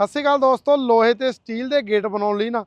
ਸਤਿ ਸ਼੍ਰੀ ਅਕਾਲ ਦੋਸਤੋ ਲੋਹੇ ਤੇ ਸਟੀਲ ਦੇ ਗੇਟ ਬਣਾਉਣ ਲਈ ਨਾ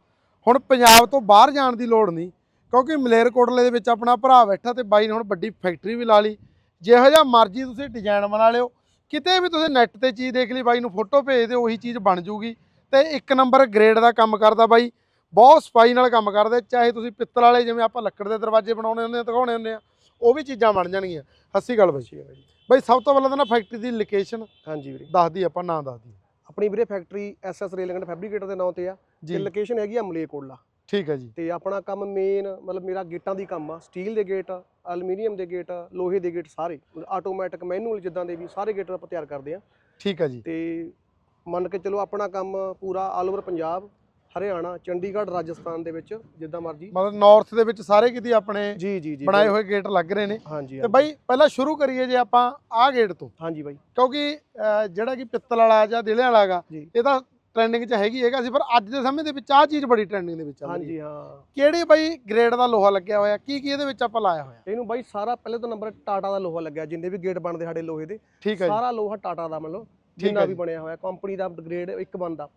ਹੁਣ ਪੰਜਾਬ ਤੋਂ ਬਾਹਰ ਜਾਣ ਦੀ ਲੋੜ ਨਹੀਂ ਕਿਉਂਕਿ ਮਲੇਰਕੋਟਲੇ ਦੇ ਵਿੱਚ ਆਪਣਾ ਭਰਾ ਬੈਠਾ ਤੇ ਬਾਈ ਨੇ ਹੁਣ ਵੱਡੀ ਫੈਕਟਰੀ ਵੀ ਲਾ ਲਈ। ਜਿਹੋ ਜਿਹਾ ਮਰਜ਼ੀ ਤੁਸੀਂ ਡਿਜ਼ਾਈਨ ਬਣਾ ਲਿਓ ਕਿਤੇ ਵੀ ਤੁਸੀਂ ਨੈੱਟ ਤੇ ਚੀਜ਼ ਦੇਖ ਲਈ ਬਾਈ ਨੂੰ ਫੋਟੋ ਭੇਜ ਦਿਓ ਉਹੀ ਚੀਜ਼ ਬਣ ਜੂਗੀ। ਤੇ ਇੱਕ ਨੰਬਰ ਗ੍ਰੇਡ ਦਾ ਕੰਮ ਕਰਦਾ ਬਾਈ ਬਹੁਤ ਸਫ਼ਾਈ ਨਾਲ ਕੰਮ ਕਰਦਾ ਚਾਹੇ ਤੁਸੀਂ ਪਿੱਤਲ ਵਾਲੇ ਜਿਵੇਂ ਆਪਾਂ ਲੱਕੜ ਦੇ ਦਰਵਾਜ਼ੇ ਬਣਾਉਣੇ ਹੁੰਦੇ ਆ ਦਿਖਾਉਣੇ ਹੁੰਦੇ ਆ ਉਹ ਵੀ ਚੀਜ਼ਾਂ ਬਣ ਜਾਣਗੀਆਂ। ਸਤਿ ਸ਼੍ਰੀ ਅਕਾਲ ਬਾਈ। ਬਾਈ। ਸਭ ਤੋਂ ਪਹਿਲਾਂ ਤਾਂ ਨਾ ਫੈਕਟਰੀ ਦੀ ਲੋਕੇਸ਼ਨ ਹਾਂਜੀ ਵੀਰੇ। ਦੱਸਦੀ ਆਪਾਂ ਨਾਂ ਦੱਸਦੀ ਆਪਣੀ ਵੀਰੇ ਫੈਕਟਰੀ ਐਸਐਸ ਰੇਲਗੰਡ ਫੈਬਰੀਕੇਟਰ ਦੇ ਨਾਂ ਤੇ ਆ। ਤੇ ਲੋਕੇਸ਼ਨ ਹੈਗੀ ਆ ਮਲੇਕੋਟਲਾ ਠੀਕ ਹੈ ਜੀ। ਤੇ ਆਪਣਾ ਕੰਮ ਮੇਨ ਮਤਲਬ ਮੇਰਾ ਗੇਟਾਂ ਦੀ ਕੰਮ ਆ। ਸਟੀਲ ਦੇ ਗੇਟ ਐਲੂਮੀਨੀਅਮ ਦੇ ਗੇਟ ਲੋਹੇ ਦੇ ਗੇਟ ਸਾਰੇ। ਆਟੋਮੈਟਿਕ ਮੈਨੂਅਲ ਜਿੱਦਾਂ ਦੇ ਵੀ ਸਾਰੇ ਗੇਟ ਆਪਾਂ ਤਿਆਰ ਕਰਦੇ ਆ। ਠੀਕ ਹੈ ਜੀ। ਤੇ ਮੰਨ ਕੇ ਚਲੋ ਆਪਣਾ ਕੰਮ ਪੂਰਾ ਆਲ ਓਵਰ ਪੰਜਾਬ। ਹਰਿਆਣਾ ਚੰਡੀਗੜ੍ਹ ਰਾਜਸਥਾਨ ਦੇ ਵਿੱਚ ਜਿੱਦਾਂ ਮਰਜ਼ੀ। ਮਤਲਬ ਨਾਰਥ ਦੇ ਵਿੱਚ ਸਾਰੇ ਕਿਤੇ ਆਪਣੇ ਜੀ ਜੀ ਜੀ ਬਣਾਏ ਹੋਏ ਗੇਟ ਲੱਗ ਰਹੇ ਨੇ। ਹਾਂਜੀ ਤੇ ਬਾਈ ਪਹਿਲਾਂ ਸ਼ੁਰੂ ਕਰੀਏ ਜੇ ਆਪਾਂ ਆਹ ਗੇਟ ਤੋਂ। ਹਾਂਜੀ ਬਾਈ। ਕਿਉਂਕਿ ਜਿਹੜਾ ਕਿ ਪਿੱਤਲ ਵਾਲਾ ਜਾਂ ਦਿਲੇ ਵਾਲਾ ਹੈਗਾ ਜੀ। ਇਹ ਤਾਂ ਟ੍ਰੈਂਡਿੰਗ 'ਚ ਹੈਗੀ ਹੈਗਾ ਸੀ ਪਰ ਅੱਜ ਦੇ ਸਮੇਂ ਦੇ ਵਿੱਚ ਆਹ ਚੀਜ਼ ਬੜੀ ਟ੍ਰੈਂਡਿੰਗ ਦੇ ਵਿੱਚ ਹੈ ਹਾਂਜੀ ਹਾਂ। ਕਿਹੜੀ ਬਾਈ ਗ੍ਰੇਡ ਦਾ ਲੋਹਾ ਲੱਗਿਆ ਹੋਇਆ? ਕੀ ਕੀ ਇਹਦੇ ਵਿੱਚ ਆਪਾਂ ਲਾਇਆ ਹੋਇਆ? ਇਹਨੂੰ ਬਾਈ ਸਾਰਾ ਪਹਿਲੇ ਤਾਂ ਨੰਬਰ ਟਾਟਾ ਦਾ ਲੋਹਾ ਲੱਗਿਆ ਜਿੰਨੇ ਵੀ ਗੇਟ ਬਣਦੇ ਸਾਡੇ ਲੋਹੇ ਦੇ। ਸਾਰਾ ਲੋਹਾ ਟਾਟਾ ਦਾ ਮਤਲਬ ਜਿੰਨਾ ਵੀ। ਬਣਿਆ ਹੋਇਆ ਕੰਪਨੀ ਦਾ ਗ੍ਰੇਡ ਇੱਕ ਬੰਦਾ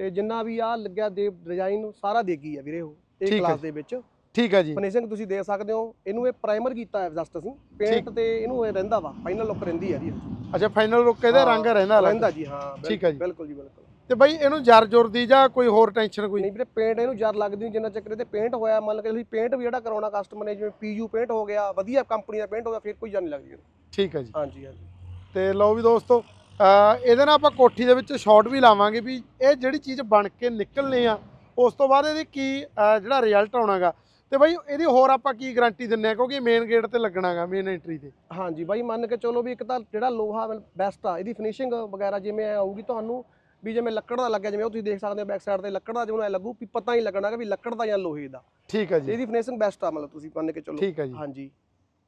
ਤੇ ਜਿੰਨਾ ਵੀ ਆ ਲੱਗਿਆ ਦੇ ਡਿਜ਼ਾਈਨ ਸਾਰਾ ਦੇਗੀ ਆ ਵੀਰੇ ਉਹ ਇਹ ਕਲਾਸ ਜੀ। ਦੇ ਵਿੱਚ। ਠੀਕ ਹੈ ਜੀ। ਫਿਨਿਸ਼ਿੰਗ ਤੁਸੀਂ ਦੇਖ ਸਕਦੇ ਹੋ ਇਹਨੂੰ ਇਹ ਪ੍ਰਾਈਮਰ ਕੀਤਾ ਹੈ ਜਸਟ ਅਸੀਂ। ਪੇਂਟ ਤੇ ਇਹਨੂੰ ਇਹ ਰਹਿੰਦਾ ਵਾ ਫਾਈਨਲ ਲੁੱਕ ਰਹਿੰਦੀ ਆ ਇਹਦੀ। ਅੱਛਾ ਫਾਈਨਲ ਰੁੱਕ ਇਹਦੇ ਰੰਗ ਰਹਿੰਦਾ। ਰਹਿੰਦਾ ਜੀ ਹਾਂ ਠੀਕ ਹੈ ਜੀ। ਬਿਲਕੁਲ ਜੀ ਬਿਲਕੁਲ। ਤੇ ਬਾਈ ਇਹਨੂੰ ਜਰ ਜੁਰ ਦੀ ਜਾਂ ਕੋਈ ਹੋਰ ਟੈਨਸ਼ਨ ਕੋਈ? ਨਹੀਂ ਵੀਰੇ ਪੇਂਟ ਇਹਨੂੰ ਜਰ ਲੱਗਦੀ ਨਹੀਂ ਜਿੰਨਾ ਚੱਕਰ ਤੇ ਪੇਂਟ ਹੋਇਆ ਮੰਨ ਕੇ ਤੁਸੀਂ ਪੇਂਟ ਵੀ ਜਿਹੜਾ ਕਰਾਉਣਾ ਕਸਟਮਰ ਨੇ ਜਿਵੇਂ ਪੀਯੂ ਪੇਂਟ ਹੋ ਗਿਆ ਵਧੀਆ ਕੰਪਨੀ ਦਾ ਪੇਂਟ ਹੋ ਗਿਆ ਫਿਰ ਕੋਈ ਜਰ ਨਹੀਂ ਲੱਗਦੀ। ਠੀਕ ਹੈ ਜੀ। ਹਾਂਜੀ ਹਾਂਜੀ। ਤੇ ਲਓ ਵੀ ਦੋਸਤੋ ਇਹਦੇ ਨਾਲ ਆਪਾਂ ਕੋਠੀ ਦੇ ਵਿੱਚ ਸ਼ਾਟ ਵੀ ਲਾਵਾਂਗੇ ਵੀ ਇਹ ਜਿਹੜੀ ਚੀਜ਼ ਬਣ ਕੇ ਨਿਕਲਣੀ ਆ ਉਸ ਤੋਂ ਬਾਅਦ ਇਹਦੀ ਕੀ ਜਿਹੜਾ ਰਿਜ਼ਲਟ ਆਉਣਾਗਾ। ਤੇ ਬਾਈ ਇਹਦੀ ਹੋਰ ਆਪਾਂ ਕੀ ਗਾਰੰਟੀ ਦਿੰਨੇ ਆ ਕਿਉਂਕਿ ਮੇਨ ਗੇਟ ਤੇ ਲੱਗਣਾਗਾ ਮੇਨ ਐਂਟਰੀ ਤੇ। ਹਾਂਜੀ ਬਾਈ ਮੰਨ ਕੇ ਚਲੋ ਵੀ ਇੱਕ ਤਾਂ ਜਿਹੜਾ ਲੋਹਾ ਬੈਸਟ ਆ ਇਹਦੀ ਫਿਨਿਸ਼ਿੰਗ ਵਗੈਰਾ ਜਿਵੇਂ ਆਊਗੀ ਤੁਹਾਨੂੰ ਵੀ ਜਿਵੇਂ ਲੱਕੜ ਦਾ ਲੱਗਿਆ ਜਿਵੇਂ ਉਹ ਤੁਸੀਂ ਦੇਖ ਸਕਦੇ ਹੋ ਬੈਕ ਸਾਈਡ ਤੇ ਲੱਕੜ ਦਾ ਜਿਵੇਂ ਐ ਲੱਗੂ ਵੀ ਪਤਾ ਹੀ ਲੱਗਣਾ ਕਿ ਵੀ ਲੱਕੜ ਦਾ ਜਾਂ ਲੋਹੇ ਦਾ। ਠੀਕ ਹੈ ਜੀ। ਇਹਦੀ ਫਿਨਿਸ਼ਿੰਗ ਬੈਸਟ ਆ ਮਤਲਬ ਤੁਸੀਂ ਮੰਨ ਕੇ ਚਲੋ। ਠੀਕ ਹੈ ਜੀ। ਹਾਂਜੀ।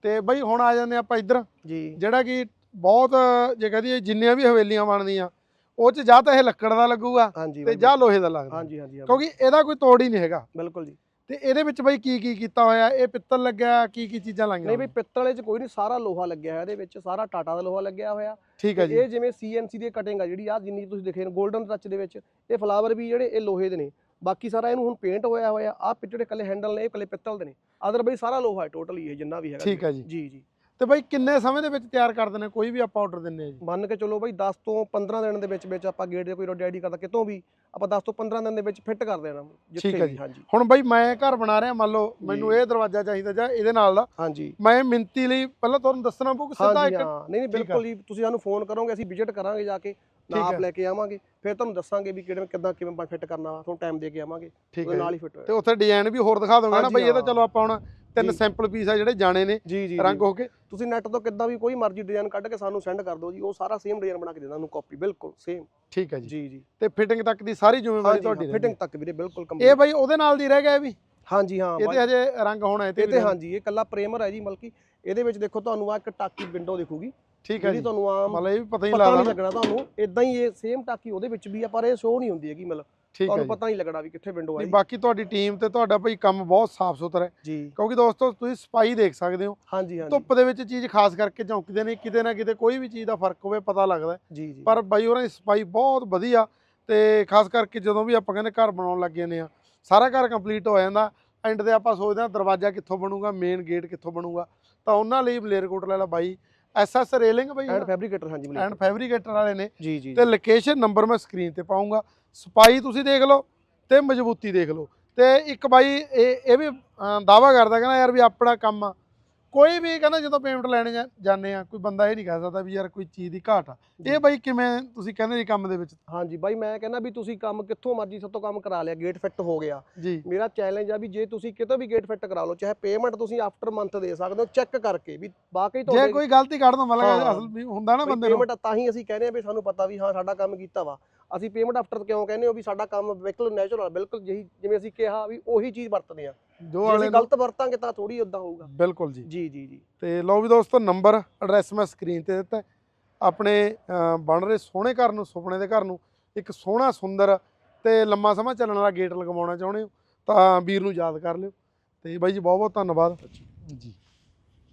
ਤੇ ਬਾਈ ਹੁਣ ਆ ਜਾਂਦੇ ਆਪਾਂ ਇੱਧਰ। ਜੀ। ਜਿਹੜਾ ਕਿ ਬਹੁਤ ਜੇ ਕਹਦੀਏ ਜਿੰਨੀਆਂ ਵੀ ਹਵੇਲੀਆਂ ਬਣਦੀਆਂ ਉਹ ਚ ਜਾਂ ਤਾਂ ਇਹ ਲੱਕੜ ਦਾ ਲੱਗੂਗਾ ਤੇ ਜਾਂ ਲੋਹੇ ਦਾ ਲੱਗਦਾ। ਹਾਂਜੀ ਹਾਂਜੀ ਕਿਉਂਕਿ ਇਹਦਾ ਕੋਈ ਤੋੜ ਹੀ ਨਹੀਂ ਹੈਗਾ। ਬਿਲਕੁਲ ਜੀ। ਤੇ ਇਹਦੇ ਵਿੱਚ ਬਾਈ ਕੀ ਕੀ ਕੀਤਾ ਹੋਇਆ ਇਹ ਪਿੱਤਲ ਲੱਗਿਆ ਕੀ ਕੀ ਚੀਜ਼ਾਂ ਲਾਈਆਂ ਨਹੀਂ ਬਈ? ਪਿੱਤਲੇ 'ਚ ਕੋਈ ਨਹੀਂ ਸਾਰਾ ਲੋਹਾ ਲੱਗਿਆ ਹੋਇਆ ਇਹਦੇ ਵਿੱਚ ਸਾਰਾ ਟਾਟਾ ਦਾ ਲੋਹਾ ਲੱਗਿਆ ਹੋਇਆ। ਠੀਕ ਹੈ ਜੀ। ਇਹ ਜਿਵੇਂ ਸੀਐਨਸੀ ਦੀ ਕਟਿੰਗ ਆ ਜਿਹੜੀ ਆ ਜਿੰਨੀ ਤੁਸੀਂ ਦੇਖੇ ਨੇ 골ਡਨ ਟੱਚ ਦੇ ਵਿੱਚ ਇਹ ਫਲਾਵਰ ਵੀ ਜਿਹੜੇ ਇਹ ਲੋਹੇ ਦੇ ਨੇ। ਬਾਕੀ ਸਾਰਾ ਇਹਨੂੰ ਹੁਣ ਪੇਂਟ ਹੋਇਆ ਹੋਇਆ ਆ ਜਿਹੜੇ ਕੱਲੇ ਹੈਂਡਲ ਨੇ ਇਹ ਕੱਲੇ ਪਿੱਤਲ ਦੇ ਨੇ। ਅਦਰਵਾਈਜ਼ ਸਾਰਾ ਲੋਹਾ ਹੈ ਟੋਟਲੀ ਇਹ ਜਿੰਨਾ ਵੀ ਹੈਗਾ ਠੀਕ ਹੈ ਜੀ। ਜੀ ਜੀ। ਤੇ ਬਾਈ ਕਿੰਨੇ ਸਮੇਂ ਦੇ ਵਿੱਚ ਤਿਆਰ ਕਰ ਦਿੰਦੇ ਕੋਈ ਵੀ ਆਪਾਂ ਆਰਡਰ ਦਿੰਨੇ ਆ ਜੀ ਮੰਨ ਕੇ ਚਲੋ ਬਈ 10 ਤੋਂ 15 ਦਿਨ ਦੇ ਵਿੱਚ ਵਿੱਚ ਆਪਾਂ ਗੇਟ ਦੇ ਕੋਈ ਰੋਡੀ ਆਈਡੀ ਕਰਦਾ ਕਿਤੋਂ ਵੀ ਆਪਾਂ 10 ਤੋਂ 15 ਦਿਨ ਦੇ ਵਿੱਚ ਫਿੱਟ ਕਰ ਦੇਣਾ ਠੀਕ ਹੈ ਜੀ। ਹਾਂਜੀ ਹੁਣ ਬਾਈ ਮੈਂ ਘਰ ਬਣਾ ਰਿਹਾ ਮੰਨ ਲਓ ਮੈਨੂੰ। ਇਹ ਦਰਵਾਜ਼ਾ ਚਾਹੀਦਾ ਜਾਂ ਇਹਦੇ ਨਾਲ ਦਾ ਹਾਂਜੀ ਮੈਂ ਮਿੰਤੀ ਲਈ ਪਹਿਲਾਂ ਤੁਹਾਨੂੰ ਦੱਸਣਾ ਪਊ ਕਿ ਸਿੱਧਾ ਇੱਕ ਨਹੀਂ ਨਹੀਂ। ਬਿਲਕੁਲ ਜੀ ਤੁਸੀਂ ਸਾਨੂੰ ਫੋਨ ਕਰੋਗੇ ਅਸੀਂ ਵਿਜ਼ਿਟ ਕਰਾਂਗੇ ਜਾ ਕੇ ਨਾਪ। ਲੈ ਕੇ ਆਵਾਂਗੇ ਫਿਰ ਤੁਹਾਨੂੰ ਦੱਸਾਂਗੇ ਵੀ ਕਿਹੜੇ ਕਿੱਦਾਂ ਕਿਵੇਂ ਫਿੱਟ ਕਰਨਾ ਤੁਹਾਨੂੰ ਟਾਈਮ ਦੇ ਕੇ ਆਵਾਂਗੇ ਉਹਦੇ ਨਾਲ। ਹੀ ਫਿੱਟ ਤੇ ਉੱਥੇ ਡਿਜ਼ਾਈਨ ਵੀ ਹੋਰ ਦਿਖਾ ਦੋਗੇ ਨਾ ਬਾਈ ਇਹ ਤਾਂ। ਚਲੋ ਆਪਾਂ ਹੁਣ ਤਿੰਨ। ਸੈਂਪਲ ਪੀਸ ਆ ਜਿਹੜੇ ਜਾਣੇ ਨੇ ਰੰਗ। ਹੋ ਕੇ। ਤੁਸੀਂ ਨੈਟ ਤੋਂ ਕਿੱਦਾਂ ਵੀ ਕੋਈ ਮਰਜ਼ੀ ਡਿਜ਼ਾਈਨ ਕੱਢ ਕੇ ਸਾਨੂੰ ਸੈਂਡ ਕਰ ਦਿਓ ਜੀ ਉਹ ਸਾਰਾ ਸੇਮ ਡਿਜ਼ਾਈਨ ਬਣਾ ਕੇ ਦੇ ਦਾਂ ਤੁਹਾਨੂੰ ਕਾਪੀ ਬਿਲਕੁਲ ਸੇਮ ਠੀਕ ਹੈ ਜੀ। ਜੀ ਜੀ। ਤੇ ਫਿਟਿੰਗ ਤੱਕ ਦੀ ਸਾਰੀ ਜ਼ਿੰਮੇਵਾਰੀ ਤੁਹਾਡੀ ਫਿਟਿੰਗ। ਤੱਕ ਵੀਰੇ ਬਿਲਕੁਲ ਇਹ ਕੰਪਲੀਟ ਬਾਈ ਉਹਦੇ ਨਾਲ ਦੀ ਰਹਿ ਗਿਆ ਇਹ ਵੀ? ਹਾਂਜੀ ਹਾਂ ਇਹਦੇ ਹਜੇ ਰੰਗ ਹੋਣਾ ਇਹ ਤੇ ਇਹ। ਹਾਂਜੀ ਇਹ ਕੱਲਾ ਪ੍ਰੇਮਰ ਹੈ ਜੀ ਮਤਲਬ ਕਿ ਇਹਦੇ ਵਿੱਚ ਦੇਖੋ ਤੁਹਾਨੂੰ ਆ ਇੱਕ ਟਾਕੀ ਵਿੰਡੋ ਦਿਖੂਗੀ। ਠੀਕ ਹੈ ਜੀ। ਤੁਹਾਨੂੰ ਆਮ ਮਤਲਬ ਇਹ ਵੀ ਪਤਾ ਹੀ ਲੱਗਣਾ ਤੁਹਾਨੂੰ ਇਦਾਂ ਹੀ ਇਹ ਸੇਮ ਟਾਕੀ ਉਹਦੇ ਵਿੱਚ ਵੀ ਆ ਪਰ ਇਹ ਸ਼ੋ ਨਹੀਂ ਹੁੰਦੀ ਹੈਗੀ ਮਤਲਬ। ਹੈ ਤੁਹਾਨੂੰ ਪਤਾ ਨਹੀਂ ਲੱਗਣਾ ਵੀ ਕਿੱਥੇ ਵਿੰਡੋ ਆਈ। ਬਾਕੀ ਤੁਹਾਡੀ ਟੀਮ ਤੇ ਤੁਹਾਡਾ ਭਾਈ ਕੰਮ ਬਹੁਤ ਸਾਫ਼ ਸੁਥਰਾ ਹੈ। ਜੀ। ਕਿਉਂਕਿ ਦੋਸਤੋ ਤੁਸੀਂ ਸਫ਼ਾਈ ਦੇਖ ਸਕਦੇ ਹੋ। ਹਾਂਜੀ ਹਾਂਜੀ। ਧੁੱਪ ਦੇ ਵਿੱਚ ਚੀਜ਼ ਖਾਸ ਕਰਕੇ ਚੌਂਕਦੇ ਨੇ ਕਿਤੇ ਨਾ ਕਿਤੇ ਕੋਈ ਵੀ ਚੀਜ਼ ਦਾ ਫ਼ਰਕ ਹੋਵੇ ਪਤਾ ਲੱਗਦਾ। ਜੀ ਪਰ ਬਾਈ ਹੋਰਾਂ ਦੀ ਸਫ਼ਾਈ ਬਹੁਤ ਵਧੀਆ ਤੇ ਖਾਸ ਕਰਕੇ ਜਦੋਂ ਵੀ ਆਪਾਂ ਕਹਿੰਦੇ ਘਰ ਬਣਾਉਣ ਲੱਗੇ ਨੇ ਆ ਸਾਰਾ ਘਰ ਕੰਪਲੀਟ ਹੋ ਜਾਂਦਾ। ਐਂਡ ਤੇ ਆਪਾਂ ਸੋਚਦੇ ਹਾਂ ਦਰਵਾਜ਼ਾ ਕਿੱਥੋਂ ਬਣੂਗਾ ਮੇਨ ਗੇਟ ਕਿੱਥੋਂ ਬਣੂਗਾ। ਤਾਂ ਉਹਨਾਂ ਲਈ ਮਲੇਰਕੋਟਲਾ ਵਾਲਾ ਬਾਈ। ਐਸਐਸ ਰੇਲਿੰਗ ਬਾਈ ਐਂਡ ਫੈਬਰੀਕੇਟਰ ਹਾਂਜੀ ਐਂਡ ਮਲਿਕ ਫੈਬਰੀਕੇਟਰ ਵਾਲੇ ਨੇ। ਜੀ ਜੀ। ਤੇ ਲੋਕੇਸ਼ਨ ਨੰਬਰ ਮੈਂ ਸਕਰੀਨ ਤੇ ਪਾਉਂਗਾ। ਸਪਾਈ ਤੁਸੀਂ ਦੇਖ ਲਓ ਤੇ ਮਜ਼ਬੂਤੀ ਦੇਖ ਲਓ। ਤੇ ਇੱਕ ਬਾਈ ਇਹ ਇਹ ਵੀ ਦਾਵਾ ਕਰਦਾ ਕਹਿੰਦਾ ਯਾਰ ਵੀ ਆਪਣਾ ਕੰਮ ਆ। ਕੋਈ ਵੀ ਕਹਿੰਦਾ ਜਦੋਂ ਪੇਮੈਂਟ ਲੈਣੇ ਜਾ- ਜਾਂਦੇ ਆ ਕੋਈ ਬੰਦਾ ਇਹ ਨਹੀਂ ਕਹਿ ਸਕਦਾ ਵੀ ਯਾਰ ਕੋਈ ਚੀਜ਼ ਦੀ ਘਾਟ ਆ। ਇਹ ਬਾਈ ਕਿਵੇਂ ਤੁਸੀਂ ਕਹਿੰਦੇ ਜੀ ਕੰਮ ਦੇ ਵਿੱਚ? ਹਾਂਜੀ ਬਾਈ ਮੈਂ ਕਹਿੰਦਾ ਵੀ ਤੁਸੀਂ ਕੰਮ ਕਿੱਥੋਂ ਮਰਜ਼ੀ ਸਭ ਤੋਂ ਕੰਮ ਕਰਾ ਲਿਆ ਗੇਟ ਫਿੱਟ ਹੋ ਗਿਆ। ਜੀ। ਮੇਰਾ ਚੈਲੰਜ ਆ ਵੀ ਜੇ ਤੁਸੀਂ ਕਿਤੋਂ ਵੀ ਗੇਟ ਫਿੱਟ ਕਰਾ ਲਓ ਚਾਹੇ ਪੇਮੈਂਟ ਤੁਸੀਂ ਆਫਟਰ ਮੰਥ ਦੇ ਸਕਦੇ ਹੋ ਚੈੱਕ ਕਰਕੇ ਵੀ ਵਾਕਈ ਜੇ ਤੁਹਾਡੇ ਕੋਈ ਗਲਤੀ ਕੱਢ ਦੋ ਮਤਲਬ। ਅਸਲ ਵੀ ਹੁੰਦਾ ਨਾ ਬੰਦੇ ਨੂੰ। ਪੇਮੈਂਟ ਤਾਂ ਹੀ ਅਸੀਂ ਕਹਿੰਦੇ ਆ ਵੀ ਸਾਨੂੰ ਪਤਾ ਵੀ ਹਾਂ ਸਾਡਾ ਕੰਮ ਕੀਤਾ ਵਾ। ਅਸੀਂ ਪੇਮੈਂਟ ਆਫਟਰ ਕਿਉਂ ਕਹਿੰਦੇ ਹੋ ਵੀ ਸਾਡਾ ਕੰਮ ਬਿਲਕੁਲ ਨੈਚੁਰਲ ਬਿਲਕੁਲ ਜਿਹੀ ਜਿਵੇਂ ਅਸੀਂ ਕਿਹਾ ਵੀ ਉਹੀ ਚੀਜ਼ ਵਰਤਦੇ ਆ। ਜੋ ਵਾਲੇ ਗਲਤ ਵਰਤਾਂਗੇ ਤਾਂ ਥੋੜੀ ਉਦਾਂ ਹੋਊਗਾ। ਬਿਲਕੁਲ ਜੀ। ਜੀ ਜੀ ਜੀ। ਤੇ ਲਓ ਵੀ ਦੋਸਤੋ ਨੰਬਰ ਐਡਰੈਸ ਮੈਂ ਸਕਰੀਨ ਤੇ ਦਿੱਤਾ। ਆਪਣੇ ਬਣ ਰਹੇ ਸੋਹਣੇ ਘਰ ਨੂੰ ਸੁਪਨੇ ਦੇ ਘਰ ਨੂੰ ਇੱਕ ਸੋਹਣਾ ਸੁੰਦਰ ਤੇ ਲੰਮਾ ਸਮਾਂ ਚੱਲਣ ਵਾਲਾ ਗੇਟ ਲਗਵਾਉਣਾ ਚਾਹੁੰਦੇ ਹੋ ਤਾਂ ਵੀਰ ਨੂੰ ਯਾਦ ਕਰ ਲਿਓ। ਤੇ ਬਾਈ ਜੀ ਬਹੁਤ ਬਹੁਤ ਧੰਨਵਾਦ ਜੀ।